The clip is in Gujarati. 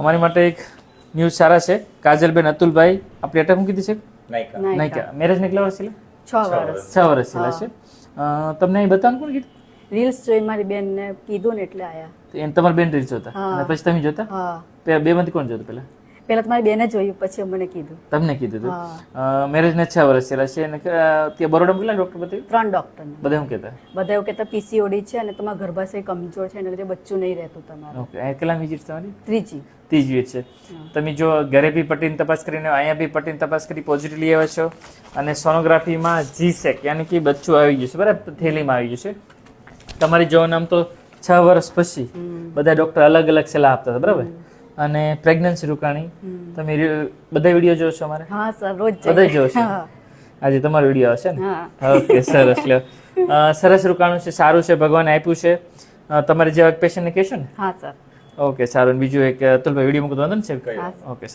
અમારી માટે એક ન્યૂઝ સારા છે. કાજલબેન અતુલભાઈ આપણી અટક મૂકી દીધી છે? નાયકા. નાયકા. મેરેજ ને કેટલા વર્ષ છ વર્ષ. છ વર્ષ છેલ્લા છે. અ, તમને અહીં બતાવવાનું કોણ કીધું? રીલ્સ જોઈ મારી બેનને કીધું ને એટલે આયા. એમ એને તમારી બેન રીલ્સ જોતા? અને પછી તમે જોતા? હા. બે માંથી કોણ જોતું પહેલા તો તમારી બેને જોયું પછી મને કીધું. તમને કીધું હતું હા. મેરેજ ને છ વર્ષ થયેલા છે અને ત્યાં બરોડામાં કેટલા ડોક્ટર બતાવ્યું? ત્રણ ડૉક્ટર બધા એમ કહેતા? બધા એવું કહેતા પીસીઓડી છે અને તમારા ગર્ભાશય કમજોર છે એના લીધે બચ્ચું નહીં રહેતું તમારું. ઓકે કેટલા વિઝિટ તમારી? ત્રીજી. ત્રીજી વિઝિટ છે. તમે જો ઘરે બી પટ્ટીની તપાસ કરીને અહીંયા બી પટ્ટીની તપાસ કરી પોઝિટિવ લઈ આવ્યા છો અને સોનોગ્રાફીમાં જી સેક યાની કે બચ્ચું આવી ગયું છે બરાબર? થેલીમાં આવી ગયું છે. તમારી જોવાનું આમ તો છ વર્ષ પછી બધા ડોક્ટર અલગ અલગ સલાહ આપતા હતા બરાબર? અને પ્રેગ્નન્સી રૂકાણી. તમે બધા વીડિયો જોવો છો અમારે? હા સર રોજ બધા. જોવો છો? હા. આજે તમારો વીડિયો આવશે ને? ઓકે સરસ લ્યો. સરસ રૂકાણું છે સારું છે ભગવાને આપ્યું છે. તમારે જેવા પેશન્ટને કહેશો ને? હા સર. ઓકે સારું. બીજું એક અતુલભાઈ વીડિયો મૂકતો વાંધો ને સેવ કર્યો? ઓકે